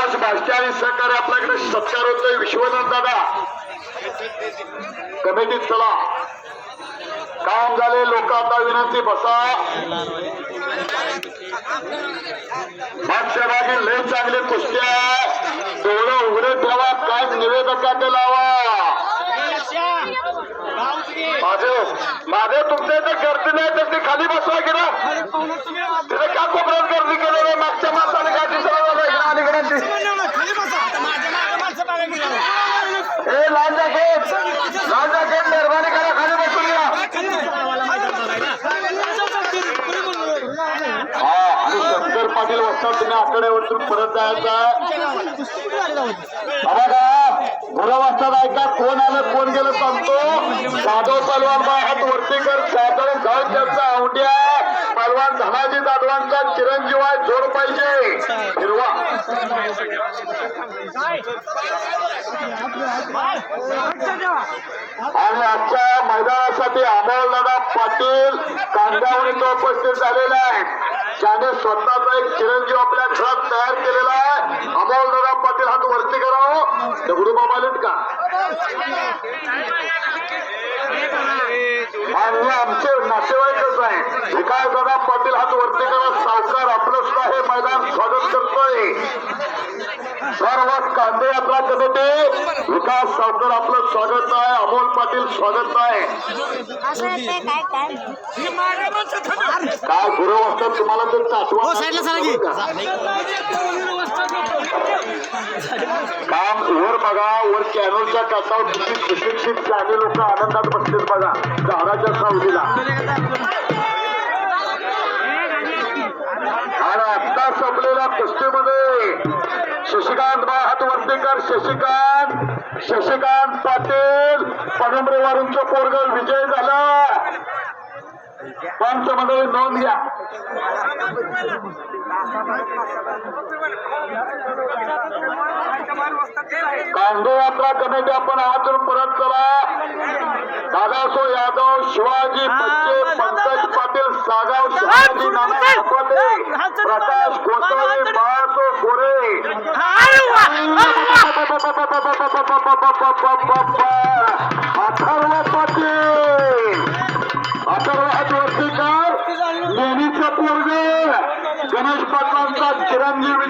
संतोष भाष्टे आणि सहकार्य आपल्याकडे सत्कार होतोय विश्वनाथ दादा कमिटीत चला. काम झाले लोक आता विनंती बसा. मागच्या लय चांगले कुस्त्या डोळं उघडे ठेवा. काय निवेदकाकडे लावा. माझे माझे तुमच्या इथे गर्दी नाही तर ते खाली बसवा की ना तिथे का कोपऱ्यात गर्दी केलं? मेहरबानी करा खाली बसून घ्या. शंकर पाटील वाजता तुम्ही आकड्यावरतून परत जायचा गुरु ऐका कोण आलं कोण गेलं सांगतो. जाधव पलवान बाय हात वरती कर साधारण गाव त्यांचा आवड्या पलवान धनाजी जाधवांचा चिरंजीव आहे जोड पाहिजे. हिरवा. आणि आजच्या मैदानासाठी अमोलदादा पाटील कांद्यावर उपस्थित झालेला आहे. त्याने स्वतःचा एक चिरंजीव आपल्या घरात तयार केलेला आहे. अमोलदादा पाटील हात वरती करावं दगडू हो. बाबा का? आणि आमचे नातेवाईकच आहे विकास दादा पाटील हात वरती करा. सावकार आपलं सुद्धा हे मैदान स्वागत करतोय सर्व कांदे यात्रा कमिटी विकास सावकर आपलं स्वागत आहे. अमोल पाटील स्वागत आहे. काय गुरु असतात तुम्हाला तर हो. काम वर बघा वर कॅनलच्या काठावर किती सुशिक्षित शाले लोक आनंदात बसतील बघा झाडाच्या सावलीला. आणि आत्ता संपलेल्या कुस्तीमध्ये शशिकांत बा हात वर्तेकर शशिकांत. शशिकांत पाटील पनंबरेवारूंचं पोरगल विजय झाला पंचमंडळी नोंद घ्या कांदे यात्रा कमिटी आपण आजून परत चला दादासो यादव शिवाजी बच्चे पंकज पाटील सागाव शिवाजी नाना प्रकाश गोसावी बाळासो गोरे अथर्व पटेल अथर्व हजवतीकर नेहमीच पूर्वे गणेश पाटलांचा चिरंजीव